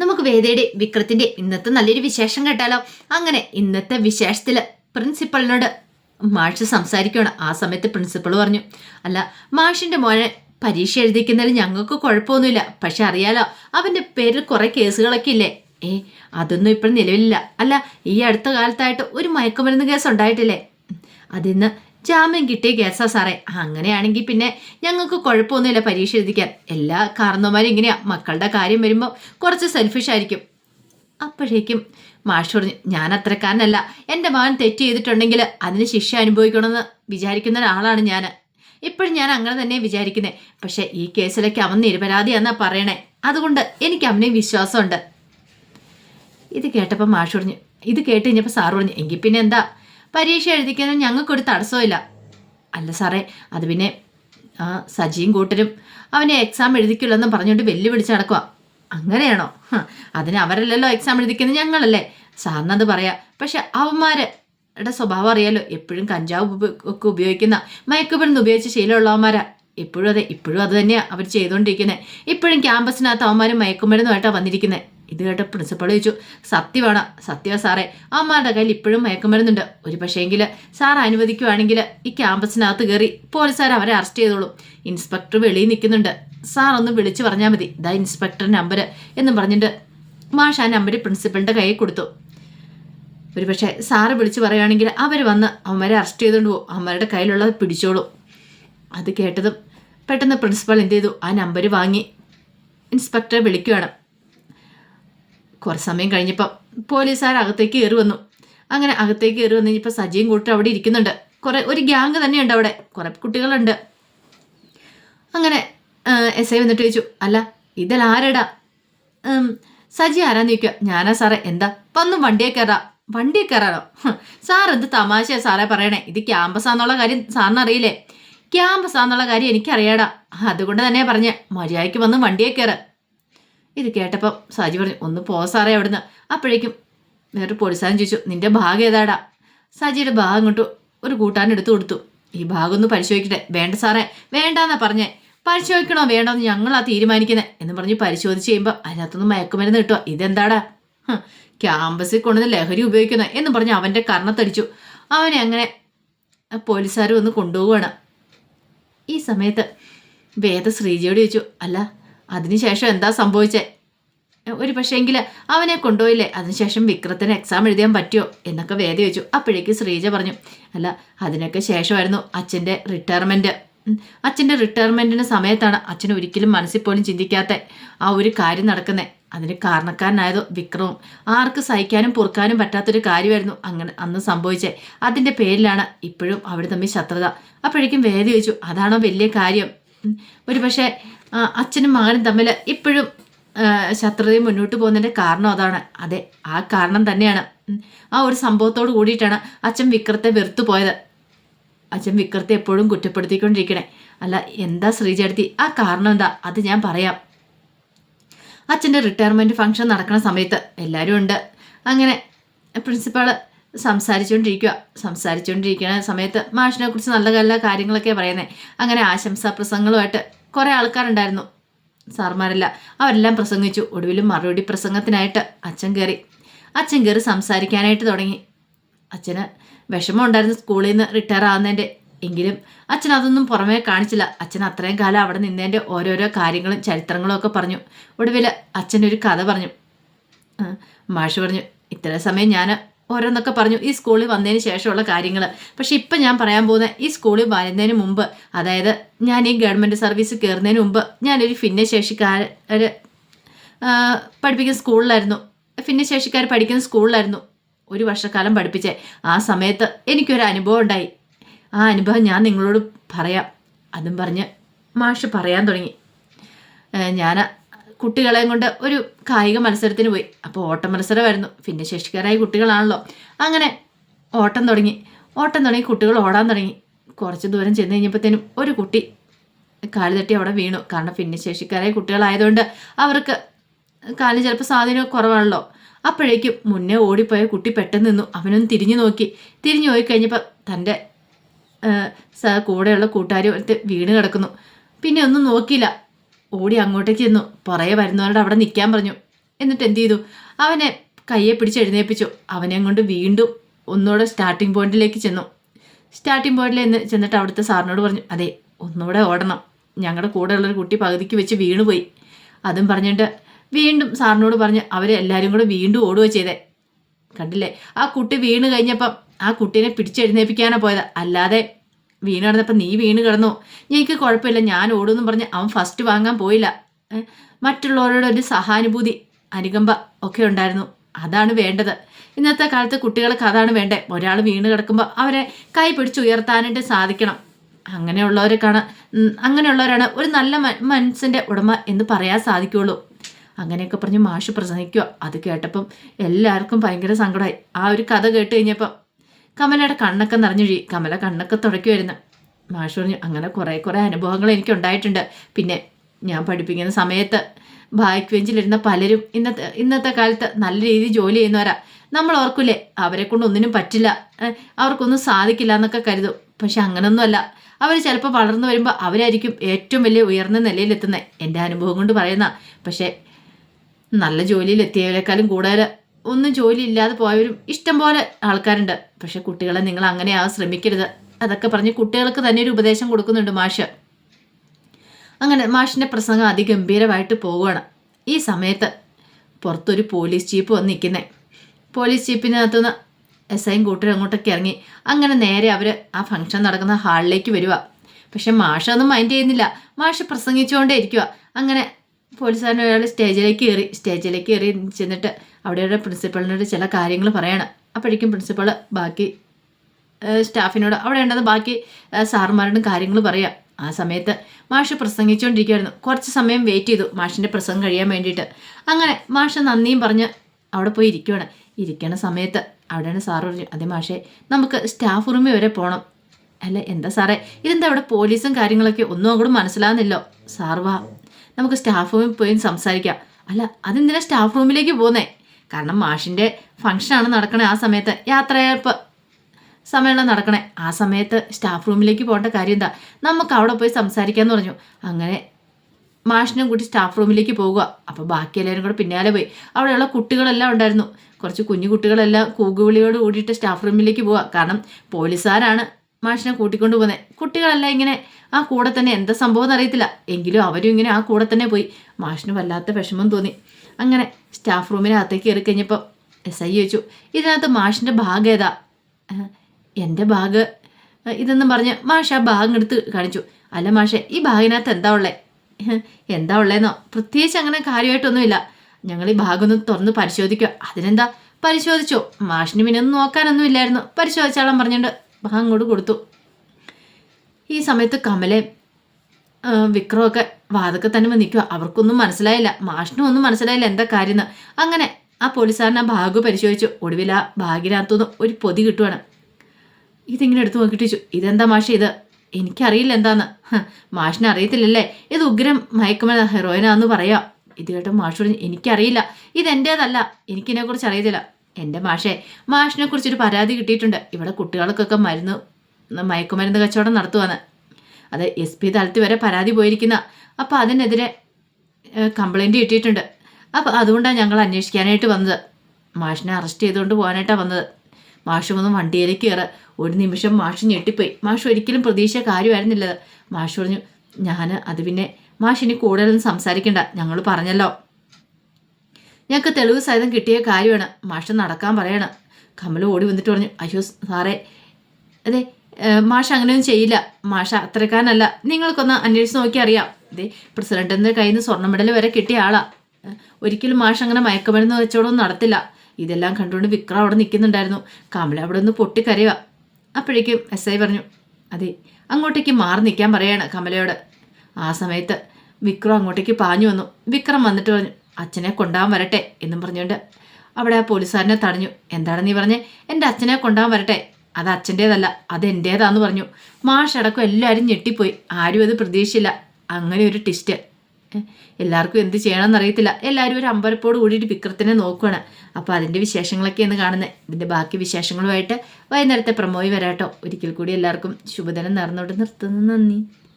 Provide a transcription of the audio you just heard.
നമുക്ക് വേദയുടെ വിക്രത്തിന്റെ ഇന്നത്തെ നല്ലൊരു വിശേഷം കേട്ടാലോ? അങ്ങനെ ഇന്നത്തെ വിശേഷത്തിൽ പ്രിൻസിപ്പളിനോട് മാഷ് സംസാരിക്കുകയാണ് ആ സമയത്ത് പ്രിൻസിപ്പൾ പറഞ്ഞു അല്ല മാഷിന്റെ മോനെ പരീക്ഷ എഴുതിക്കുന്നതിൽ ഞങ്ങൾക്ക് കുഴപ്പമൊന്നുമില്ല. പക്ഷെ അറിയാലോ അവന്റെ പേരിൽ കുറെ കേസുകളൊക്കെ ഇല്ലേ? ഏ അതൊന്നും ഇപ്പോഴും നിലവിലില്ല. അല്ല ഈ അടുത്ത കാലത്തായിട്ട് ഒരു മയക്കുമരുന്ന് കേസ് ഉണ്ടായിട്ടില്ലേ? അതിന്ന് ജാമ്യം കിട്ടിയ കേസാ സാറേ. അങ്ങനെയാണെങ്കിൽ പിന്നെ ഞങ്ങൾക്ക് കുഴപ്പമൊന്നുമില്ല പരീക്ഷ എഴുതിക്കാൻ. എല്ലാ കാരണവന്മാരും ഇങ്ങനെയാ. മക്കളുടെ കാര്യം വരുമ്പോൾ കുറച്ച് സെൽഫിഷ് ആയിരിക്കും. അപ്പോഴേക്കും മാഷ് പറഞ്ഞു ഞാൻ അത്രക്കാരനല്ല. എന്റെ മകൻ തെറ്റ് ചെയ്തിട്ടുണ്ടെങ്കിൽ അതിന് ശിക്ഷ അനുഭവിക്കണമെന്ന് വിചാരിക്കുന്ന ഒരാളാണ് ഞാൻ. ഇപ്പോഴും ഞാൻ അങ്ങനെ തന്നെ വിചാരിക്കുന്നത് പക്ഷേ ഈ കേസിലേക്ക് അവൻ നിരപരാധിയാന്നാ പറയണേ. അതുകൊണ്ട് എനിക്ക് അവനെ വിശ്വാസമുണ്ട്. ഇത് കേട്ടപ്പോൾ മാഷ് പറഞ്ഞു ഇത് കേട്ട് കഴിഞ്ഞപ്പോൾ സാറ് പറഞ്ഞു എങ്കിൽ പിന്നെ എന്താ? പരീക്ഷ എഴുതിക്കാനും ഞങ്ങൾക്കൊരു തടസ്സമില്ല അല്ല സാറേ അത് പിന്നെ ആ സജിയും കൂട്ടരും അവനെ എക്സാം എഴുതിക്കില്ലെന്നും പറഞ്ഞുകൊണ്ട് വെല്ലുവിളിച്ച് നടക്കുക അങ്ങനെയാണോ? അതിന് അവരല്ലല്ലോ എക്സാം എഴുതിക്കുന്നത് ഞങ്ങളല്ലേ? സാറിനത് പറയാം. പക്ഷെ അവന്മാരുടെ സ്വഭാവം അറിയാലോ എപ്പോഴും കഞ്ചാവ് ഒക്കെ ഉപയോഗിക്കുന്ന മയക്കുമരുന്ന് ഉപയോഗിച്ച് ശീലമുള്ളവന്മാരാ. എപ്പോഴും അതെ ഇപ്പോഴും അത് തന്നെയാണ് അവർ ചെയ്തുകൊണ്ടിരിക്കുന്നത് ഇപ്പോഴും ക്യാമ്പസിനകത്ത് അവന്മാരും മയക്കുമരുന്നുമായിട്ടാണ് വന്നിരിക്കുന്നത് ഇത് കേട്ട് പ്രിൻസിപ്പൾ ചോദിച്ചു സത്യമാണ്? സത്യ സാറേ അമ്മാരുടെ കയ്യിൽ ഇപ്പോഴും മയക്കുമരുന്നുണ്ട്. ഒരു പക്ഷേങ്കിൽ സാർ അനുവദിക്കുവാണെങ്കിൽ ഈ ക്യാമ്പസിനകത്ത് കയറി പോലീസുകാർ അവരെ അറസ്റ്റ് ചെയ്തോളും. ഇൻസ്പെക്ടർ വെളിയിൽ നിൽക്കുന്നുണ്ട്. സാർ ഒന്ന് വിളിച്ചു പറഞ്ഞാൽ മതി. ദാ ഇൻസ്പെക്ടർ നമ്പർ എന്ന് പറഞ്ഞിട്ട് മാഷ് ആ നമ്പർ പ്രിൻസിപ്പളിന്റെ കയ്യിൽ കൊടുത്തു. ഒരു പക്ഷേ സാറ് വിളിച്ച് പറയുകയാണെങ്കിൽ അവർ വന്ന് അവന്മാരെ അറസ്റ്റ് ചെയ്തുകൊണ്ട് പോകും അവന്മാരുടെ കയ്യിലുള്ളത് പിടിച്ചോളും. അത് കേട്ടതും പെട്ടെന്ന് പ്രിൻസിപ്പൾ എന്ത് ചെയ്തു? ആ നമ്പർ വാങ്ങി. ഇൻസ്പെക്ടറെ വിളിക്കുകയാണ് കുറച്ച് സമയം കഴിഞ്ഞപ്പം പോലീസുകാർ അകത്തേക്ക് കയറി വന്നു അങ്ങനെ അകത്തേക്ക് കയറി വന്നു കഴിഞ്ഞപ്പോൾ സജിയും കൂട്ടും അവിടെ ഇരിക്കുന്നുണ്ട്. കുറേ ഒരു ഗ്യാങ് തന്നെയുണ്ട് അവിടെ. കുറേ കുട്ടികളുണ്ട്. അങ്ങനെ എസ് ഐ വന്നിട്ട് ചോദിച്ചു അല്ല ഇതിൽ ആരടാ സജി ആരാന്ന് ചോദിക്കുക. ഞാനാ സാറേ. എന്താ? വന്നും വണ്ടിയെ കയറാ. വണ്ടിയെ കയറാനോ? സാർ എന്ത് തമാശയാ സാറേ പറയണേ. ഇത് ക്യാമ്പസാന്നുള്ള കാര്യം സാറിന് അറിയില്ലേ? ക്യാമ്പസാന്നുള്ള കാര്യം എനിക്കറിയാടാ. അതുകൊണ്ട് തന്നെ പറഞ്ഞ. മര്യാദയ്ക്ക് വന്ന് വണ്ടിയെ കയറ്. ഇത് കേട്ടപ്പം സാജി പറഞ്ഞു ഒന്ന് പോ സാറേ അവിടുന്ന്. അപ്പോഴേക്കും വേറൊരു പോലീസുകാരൻ ചോദിച്ചു നിന്റെ ഭാഗം ഏതാടാ? സാജിയുടെ ഭാഗം ഇങ്ങോട്ട് ഒരു കൂട്ടാൻ എടുത്തു കൊടുത്തു. ഈ ഭാഗം ഒന്ന് പരിശോധിക്കട്ടെ. വേണ്ട സാറേ വേണ്ടാന്നാ പറഞ്ഞേ. പരിശോധിക്കണോ? വേണ്ടോ എന്ന് ഞങ്ങളാ തീരുമാനിക്കുന്നത് എന്ന് പറഞ്ഞ് പരിശോധിച്ച് കഴിയുമ്പോൾ അതിനകത്തൊന്നും മയക്കുമരുന്ന് കിട്ടുക ഇതെന്താടാ? ക്യാമ്പസിൽ കൊണ്ടുവന്ന് ലഹരി ഉപയോഗിക്കുന്നത് എന്ന് പറഞ്ഞ് അവന്റെ കർണത്തടിച്ചു. അവനെ അങ്ങനെ പോലീസുകാർ വന്ന് കൊണ്ടുപോവുകയാണ്. ഈ സമയത്ത് വേദ ശ്രീജയോട് ചോദിച്ചു അല്ല അതിനുശേഷം എന്താ സംഭവിച്ചേ? ഒരു പക്ഷേങ്കിൽ അവനെ കൊണ്ടുപോയില്ലേ? അതിനുശേഷം വിക്രത്തിന് എക്സാം എഴുതാൻ പറ്റുമോ? എന്നൊക്കെ വേദി ചോദിച്ചു. അപ്പോഴേക്ക് ശ്രീജ പറഞ്ഞു അല്ല അതിനൊക്കെ ശേഷമായിരുന്നു അച്ഛന്റെ റിട്ടയർമെന്റ് അച്ഛന്റെ റിട്ടയർമെന്റിന് സമയത്താണ് അച്ഛൻ ഒരിക്കലും മനസ്സിൽ പോലും ചിന്തിക്കാത്ത ആ ഒരു കാര്യം നടക്കുന്നത് അതിന് കാരണക്കാരനായതോ വിക്രവും. ആർക്ക് സഹിക്കാനും പൊറുക്കാനും പറ്റാത്തൊരു കാര്യമായിരുന്നു അങ്ങനെ അന്ന് സംഭവിച്ചേ. അതിന്റെ പേരിലാണ് ഇപ്പോഴും അവിടെ തമ്മിൽ ശത്രുത. അപ്പോഴേക്കും വേദി ചോദിച്ചു അതാണോ വലിയ കാര്യം. ഒരു പക്ഷേ അച്ഛനും മകനും തമ്മിൽ ഇപ്പോഴും ശത്രുതയും മുന്നോട്ട് പോകുന്നതിന്റെ കാരണം അതാണ്. അതെ ആ കാരണം തന്നെയാണ്. ആ ഒരു സംഭവത്തോട് കൂടിയിട്ടാണ് അച്ഛൻ വിക്രത്തെ വെറുത്തു പോയത്. അച്ഛൻ വിക്രത്തെ എപ്പോഴും കുറ്റപ്പെടുത്തിക്കൊണ്ടിരിക്കണേ. അല്ല എന്താ ശ്രീചേട്ടത്തി? ആ കാരണം എന്താ? അത് ഞാൻ പറയാം. അച്ഛന്റെ റിട്ടയർമെന്റ് ഫംഗ്ഷൻ നടക്കുന്ന സമയത്ത് എല്ലാവരും ഉണ്ട്. അങ്ങനെ പ്രിൻസിപ്പാൾ സംസാരിച്ചുകൊണ്ടിരിക്കുക സംസാരിച്ചുകൊണ്ടിരിക്കുന്ന സമയത്ത് മാഷിനെ കുറിച്ച് നല്ല നല്ല കാര്യങ്ങളൊക്കെ പറയുന്നത് അങ്ങനെ ആശംസാ പ്രസംഗങ്ങളുമായിട്ട് കുറേ ആൾക്കാരുണ്ടായിരുന്നു. സാർമാരല്ല അവരെല്ലാം പ്രസംഗിച്ചു. ഒടുവിലും മറുപടി പ്രസംഗത്തിനായിട്ട് അച്ഛൻ കയറി അച്ഛൻ കയറി സംസാരിക്കാനായിട്ട് തുടങ്ങി. അച്ഛന് വിഷമം ഉണ്ടായിരുന്നു സ്കൂളിൽ നിന്ന് റിട്ടയർ ആവുന്നതിന്റെ. എങ്കിലും അച്ഛൻ അതൊന്നും പുറമേ കാണിച്ചില്ല. അച്ഛൻ അത്രയും കാലം അവിടെ നിന്നതിന്റെ ഓരോരോ കാര്യങ്ങളും ചരിത്രങ്ങളും ഒക്കെ പറഞ്ഞു. ഒടുവിൽ അച്ഛനൊരു കഥ പറഞ്ഞു. മാഷ് പറഞ്ഞു ഇത്ര സമയം ഞാൻ ഓരോന്നൊക്കെ പറഞ്ഞു ഈ സ്കൂളിൽ വന്നതിന് ശേഷമുള്ള കാര്യങ്ങൾ പക്ഷെ ഇപ്പം ഞാൻ പറയാൻ പോകുന്ന ഈ സ്കൂളിൽ വരുന്നതിന് മുമ്പ് അതായത് ഞാൻ ഈ ഗവൺമെന്റ് സർവീസ് കയറുന്നതിന് മുമ്പ് ഞാനൊരു ഭിന്നശേഷിക്കാർ പഠിപ്പിക്കുന്ന സ്കൂളിലായിരുന്നു. ഭിന്നശേഷിക്കാർ പഠിക്കുന്ന സ്കൂളിലായിരുന്നു ഒരു വർഷക്കാലം പഠിപ്പിച്ചേ. ആ സമയത്ത് എനിക്കൊരു അനുഭവം ഉണ്ടായി. ആ അനുഭവം ഞാൻ നിങ്ങളോട് പറയാം. അതും പറഞ്ഞ് മാഷ് പറയാൻ തുടങ്ങി. ഞാൻ കുട്ടികളെയും കൊണ്ട് ഒരു കായിക മത്സരത്തിന് പോയി. അപ്പോൾ ഓട്ട മത്സരമായിരുന്നു. ഭിന്നശേഷിക്കാരായ കുട്ടികളാണല്ലോ. അങ്ങനെ ഓട്ടം തുടങ്ങി. ഓട്ടം തുടങ്ങി കുട്ടികൾ ഓടാൻ തുടങ്ങി. കുറച്ച് ദൂരം ചെന്ന് കഴിഞ്ഞപ്പോഴത്തേനും ഒരു കുട്ടി കാൽ തട്ടി അവിടെ വീണു. കാരണം ഭിന്നശേഷിക്കാരായ കുട്ടികളായതുകൊണ്ട് അവർക്ക് കാലിന് ചിലപ്പോൾ സ്വാധീനം കുറവാണല്ലോ. അപ്പോഴേക്കും മുന്നേ ഓടിപ്പോയ കുട്ടി പെട്ടെന്ന് നിന്നു. അവനൊന്ന് തിരിഞ്ഞു നോക്കി. തിരിഞ്ഞു പോയി കഴിഞ്ഞപ്പോൾ തന്റെ കൂടെയുള്ള കൂട്ടുകാരി ഒരുത്ത് വീണ് കിടക്കുന്നു. പിന്നെ ഒന്നും നോക്കിയില്ല. ഓടി അങ്ങോട്ടേക്ക് ചെന്നു. പുറകെ വരുന്നവരോട് അവിടെ നിൽക്കാൻ പറഞ്ഞു. എന്നിട്ട് എന്ത് ചെയ്തു? അവനെ കയ്യെ പിടിച്ച് എഴുന്നേൽപ്പിച്ചു അവനെ കൊണ്ട് വീണ്ടും ഒന്നുകൂടെ സ്റ്റാർട്ടിംഗ് പോയിന്റിലേക്ക് ചെന്നു. സ്റ്റാർട്ടിംഗ് പോയിന്റിൽ എന്ന് ചെന്നിട്ട് അവിടുത്തെ സാറിനോട് പറഞ്ഞു അതെ ഒന്നുകൂടെ ഓടണം. ഞങ്ങളുടെ കൂടെയുള്ളൊരു കുട്ടി പകുതിക്ക് വെച്ച് വീണുപോയി. അതും പറഞ്ഞിട്ട് വീണ്ടും സാറിനോട് പറഞ്ഞ് അവരെ എല്ലാവരും കൂടെ വീണ്ടും ഓടുക ചെയ്തേ. കണ്ടില്ലേ? ആ കുട്ടി വീണ് കഴിഞ്ഞപ്പം ആ കുട്ടീനെ പിടിച്ചെഴുന്നേൽപ്പിക്കാനാണ് പോയത്. അല്ലാതെ വീണ് കിടന്നപ്പോൾ നീ വീണ് കിടന്നു. എനിക്ക് കുഴപ്പമില്ല ഞാൻ ഓടുമെന്നും പറഞ്ഞ് അവൻ ഫസ്റ്റ് വാങ്ങാൻ പോയില്ല. മറ്റുള്ളവരോട് ഒരു സഹാനുഭൂതി അനുകമ്പ ഒക്കെ ഉണ്ടായിരുന്നു. അതാണ് വേണ്ടത്. ഇന്നത്തെ കാലത്ത് കുട്ടികൾക്ക് അതാണ് വേണ്ടത് ഒരാൾ വീണ് കിടക്കുമ്പോൾ അവരെ കൈ പിടിച്ച് ഉയർത്താനായിട്ട് സാധിക്കണം. അങ്ങനെയുള്ളവരൊക്കെയാണ് അങ്ങനെയുള്ളവരാണ് ഒരു നല്ല മനസ്സിന്റെ ഉടമ എന്ന് പറയാൻ സാധിക്കുള്ളൂ. അങ്ങനെയൊക്കെ പറഞ്ഞ് മാഷ് പ്രസംഗിക്കുക. അത് കേട്ടപ്പം എല്ലാവർക്കും ഭയങ്കര സങ്കടമായി. ആ ഒരു കഥ കേട്ട് കഴിഞ്ഞപ്പം കമലയുടെ കണ്ണൊക്കെ നിറഞ്ഞൊഴി കമല കണ്ണൊക്കെ തുടയ്ക്കുമായിരുന്നു മാഷ് പറഞ്ഞു അങ്ങനെ കുറേ കുറേ അനുഭവങ്ങൾ എനിക്ക് ഉണ്ടായിട്ടുണ്ട് പിന്നെ ഞാൻ പഠിപ്പിക്കുന്ന സമയത്ത് ബാക്ക് ബെഞ്ചിലിരുന്ന പലരും ഇന്നത്തെ ഇന്നത്തെ കാലത്ത് നല്ല രീതിയിൽ ജോലി ചെയ്യുന്നവരാ. നമ്മൾ ഓർക്കില്ലേ അവരെ കൊണ്ട് ഒന്നിനും പറ്റില്ല. അവർക്കൊന്നും സാധിക്കില്ല എന്നൊക്കെ കരുതും. പക്ഷെ അങ്ങനൊന്നുമല്ല. അവർ ചിലപ്പോൾ വളർന്നു വരുമ്പോൾ അവരായിരിക്കും ഏറ്റവും വലിയ ഉയർന്ന നിലയിലെത്തുന്നത് എന്റെ അനുഭവം കൊണ്ട് പറയുന്ന. പക്ഷേ നല്ല ജോലിയിലെത്തിയവരെക്കാളും കൂടുതൽ ഒന്നും ജോലി ഇല്ലാതെ പോയവരും ഇഷ്ടം പോലെ ആൾക്കാരുണ്ട്. പക്ഷെ കുട്ടികളെ നിങ്ങൾ അങ്ങനെയാവാൻ ശ്രമിക്കരുത്. അതൊക്കെ പറഞ്ഞ് കുട്ടികൾക്ക് തന്നെ ഒരു ഉപദേശം കൊടുക്കുന്നുണ്ട് മാഷ്. അങ്ങനെ മാഷിന്റെ പ്രസംഗം അതിഗംഭീരമായിട്ട് പോവുകയാണ്. ഈ സമയത്ത് പുറത്തൊരു പോലീസ് ജീപ്പ് വന്ന് നിൽക്കുന്നേ. പോലീസ് ജീപ്പിനകത്തുനിന്ന് എസ് ഐയും കൂട്ടരും അങ്ങോട്ടൊക്കെ ഇറങ്ങി. അങ്ങനെ നേരെ അവർ ആ ഫംഗ്ഷൻ നടക്കുന്ന ഹാളിലേക്ക് വരിക പക്ഷെ മാഷ ഒന്നും മൈൻഡ് ചെയ്യുന്നില്ല. മാഷ് പ്രസംഗിച്ചുകൊണ്ടേ ഇരിക്കുക അങ്ങനെ പോലീസുകാരൻ ഒരാൾ സ്റ്റേജിലേക്ക് കയറി സ്റ്റേജിലേക്ക് കയറി ചെന്നിട്ട് അവിടെയുള്ള പ്രിൻസിപ്പളിനോട് ചില കാര്യങ്ങൾ പറയണം. അപ്പോഴേക്കും പ്രിൻസിപ്പൾ ബാക്കി സ്റ്റാഫിനോട് അവിടെ ഉണ്ടത് ബാക്കി സാറുമാരോടും കാര്യങ്ങൾ പറയാം. ആ സമയത്ത് മാഷ് പ്രസംഗിച്ചുകൊണ്ടിരിക്കുകയായിരുന്നു കുറച്ച് സമയം വെയിറ്റ് ചെയ്തു മാഷിന്റെ പ്രസംഗം കഴിയാൻ വേണ്ടിയിട്ട്. അങ്ങനെ മാഷ് നന്ദിയും പറഞ്ഞ് അവിടെ പോയി ഇരിക്കുകയാണ് ഇരിക്കണ സമയത്ത് അവിടെയാണ് സാറ് പറഞ്ഞു അതേ മാഷേ നമുക്ക് സ്റ്റാഫ് റൂമിൽ വരെ പോകണം അല്ല എന്താ സാറേ ഇതെന്താ അവിടെ പോലീസും കാര്യങ്ങളൊക്കെ ഒന്നും അങ്ങോട്ട് മനസ്സിലാകുന്നില്ലോ സാർ വാ. നമുക്ക് സ്റ്റാഫ് റൂമിൽ പോയി സംസാരിക്കാം. അല്ല അതെന്തിനാ സ്റ്റാഫ് റൂമിലേക്ക് പോകുന്നേ? കാരണം മാഷിന്റെ ഫംഗ്ഷനാണ് നടക്കണേ ആ സമയത്ത്. യാത്രയപ്പ് സമ്മേളനം നടക്കണേ. ആ സമയത്ത് സ്റ്റാഫ് റൂമിലേക്ക് പോകേണ്ട കാര്യം എന്താ? നമുക്ക് അവിടെ പോയി സംസാരിക്കാമെന്ന് പറഞ്ഞു. അങ്ങനെ മാഷിനും കൂട്ടി സ്റ്റാഫ് റൂമിലേക്ക് പോകുക. അപ്പോൾ ബാക്കി എല്ലാവരും കൂടെ പിന്നാലെ പോയി. അവിടെയുള്ള കുട്ടികളെല്ലാം ഉണ്ടായിരുന്നു. കുറച്ച് കുഞ്ഞു കുട്ടികളെല്ലാം കൂകുവിളിയോട് കൂടിയിട്ട് സ്റ്റാഫ് റൂമിലേക്ക് പോവുക. കാരണം പോലീസുകാരാണ്. മാഷിനെ കൂട്ടിക്കൊണ്ടു പോകുന്നത് കുട്ടികളല്ല ഇങ്ങനെ ആ കൂടെ തന്നെ എന്താ സംഭവം അറിയത്തില്ല. എങ്കിലും അവരും ഇങ്ങനെ ആ കൂടെ തന്നെ പോയി. മാഷിന് വല്ലാത്ത വിഷമം തോന്നി. അങ്ങനെ സ്റ്റാഫ് റൂമിനകത്തേക്ക് കയറി കഴിഞ്ഞപ്പോൾ എസ് ഐ ചോദിച്ചു ഇതിനകത്ത് മാഷിന്റെ ഭാഗം ഏതാ? എന്റെ ഭാഗ് ഇതെന്നും പറഞ്ഞ് മാഷ് ആ ഭാഗം എടുത്ത് കാണിച്ചു. അല്ല മാഷെ ഈ ഭാഗിനകത്ത് എന്താ ഉള്ളേ? എന്താ ഉള്ളേന്നോ? പ്രത്യേകിച്ച് അങ്ങനെ കാര്യമായിട്ടൊന്നുമില്ല. ഞങ്ങൾ ഈ ഒന്ന് തുറന്ന് പരിശോധിക്കുക അതിനെന്താ? പരിശോധിച്ചോ. മാഷിന് പിന്നെ ഒന്നും നോക്കാനൊന്നും ഇല്ലായിരുന്നു. പരിശോധിച്ചാളം പറഞ്ഞുകൊണ്ട് ബാഗ് അങ്ങോട്ട് കൊടുത്തു. ഈ സമയത്ത് കമലയും വിക്രമൊക്കെ വാതൊക്കെ തന്നെ നിൽക്കുക അവർക്കൊന്നും മനസ്സിലായില്ല. മാഷിനും ഒന്നും മനസ്സിലായില്ല എന്താ കാര്യം അങ്ങനെ ആ പോലീസുകാരൻ ആ ബാഗ് പരിശോധിച്ചു. ഒടുവിൽ ആ ബാഗിനകത്തുനിന്ന് ഒരു പൊതി കിട്ടുവാണ്. ഇതിങ്ങനെ എടുത്തു നോക്കിയിട്ട് ഇതെന്താ മാഷ ഇത്? എനിക്കറിയില്ല എന്താന്ന്. മാഷിനെ അറിയത്തില്ലല്ലേ? ഇത് ഉഗ്രം മയക്കുമരുന്ന് ഹെറോയിനാന്ന് പറയാം. ഇത് കേട്ടോ മാഷ് പറഞ്ഞു എനിക്കറിയില്ല. ഇതെന്റേതല്ല എനിക്കിതിനെക്കുറിച്ച് അറിയത്തില്ല. എന്റെ മാഷെ മാഷിനെ കുറിച്ചൊരു പരാതി കിട്ടിയിട്ടുണ്ട്. ഇവിടെ കുട്ടികൾക്കൊക്കെ മരുന്ന് മയക്കുമരുന്ന് കച്ചവടം നടത്തുവാന്ന്. അത് എസ് പി തലത്തിൽ വരെ പരാതി പോയിരിക്കുന്ന. അപ്പോൾ അതിനെതിരെ കംപ്ലൈന്റ് കിട്ടിയിട്ടുണ്ട്. അപ്പോൾ അതുകൊണ്ടാണ് ഞങ്ങൾ അന്വേഷിക്കാനായിട്ട് വന്നത്. മാഷിനെ അറസ്റ്റ് ചെയ്തുകൊണ്ട് പോകാനായിട്ടാണ് വന്നത്. മാഷ് വന്ന് വണ്ടിയിലേക്ക് കയറുക ഒരു നിമിഷം മാഷ് ഞെട്ടിപ്പോയി. മാഷ് ഒരിക്കലും പ്രതീക്ഷ കാര്യമായിരുന്നില്ലത്. മാഷ് പറഞ്ഞു ഞാൻ അത് പിന്നെ മാഷിനി കൂടുതലൊന്നും സംസാരിക്കണ്ട. ഞങ്ങൾ പറഞ്ഞല്ലോ. ഞങ്ങൾക്ക് തെളിവ് സഹിതം കിട്ടിയ കാര്യമാണ്. മാഷ നടക്കാൻ പറയണം. കമൽ ഓടി വന്നിട്ട് പറഞ്ഞു അയ്യോ സാറേ അതെ മാഷ് അങ്ങനെയൊന്നും ചെയ്യില്ല. മാഷ അത്രക്കാരനല്ല നിങ്ങൾക്കൊന്ന് അന്വേഷിച്ച് നോക്കി അറിയാം. അതെ പ്രസിഡന്റിന്റെ കയ്യിൽ നിന്ന് സ്വർണ മെഡൽ വരെ കിട്ടിയ ആളാ. ഒരിക്കലും മാഷ് അങ്ങനെ മയക്കമരുന്ന് വെച്ചോടൊന്നും നടത്തില്ല. ഇതെല്ലാം കണ്ടുകൊണ്ട് വിക്രം അവിടെ നിൽക്കുന്നുണ്ടായിരുന്നു. കമല അവിടെ ഒന്ന് പൊട്ടിക്കരയുക. അപ്പോഴേക്കും എസ് ഐ പറഞ്ഞു അതെ അങ്ങോട്ടേക്ക് മാറി നിൽക്കാൻ പറയാണ് കമലയോട്. ആ സമയത്ത് വിക്രം അങ്ങോട്ടേക്ക് പാഞ്ഞു വന്നു. വിക്രം വന്നിട്ട് പറഞ്ഞു അച്ഛനെ കൊണ്ടാൻ വരട്ടെ എന്നും പറഞ്ഞുകൊണ്ട് അവിടെ പോലീസുകാരനെ തടഞ്ഞു. എന്താണ് നീ പറഞ്ഞേ? എന്റെ അച്ഛനെ കൊണ്ടാൻ വരട്ടെ. അത് അച്ഛന്റേതല്ല അത് എന്റേതാന്ന് പറഞ്ഞു. മാഷടക്കം എല്ലാവരും ഞെട്ടിപ്പോയി. ആരും അത് പ്രതീക്ഷിച്ചില്ല. അങ്ങനെ ഒരു ടിസ്റ്റ് എല്ലാവർക്കും എന്ത് ചെയ്യണമെന്ന് അറിയത്തില്ല. എല്ലാവരും ഒരു അമ്പരപ്പോട് കൂടിയിട്ട് വിക്രത്തിനെ നോക്കുകയാണ് അപ്പോൾ അതിന്റെ വിശേഷങ്ങളൊക്കെയാണ് കാണുന്നത്. ഇതിന്റെ ബാക്കി വിശേഷങ്ങളുമായിട്ട് വൈകുന്നേരത്തെ പ്രമോയി വരാട്ടോ. ഒരിക്കൽ കൂടി എല്ലാവർക്കും ശുഭദിനം നേർന്നോട്ട് നിർത്തുന്നു. നന്ദി.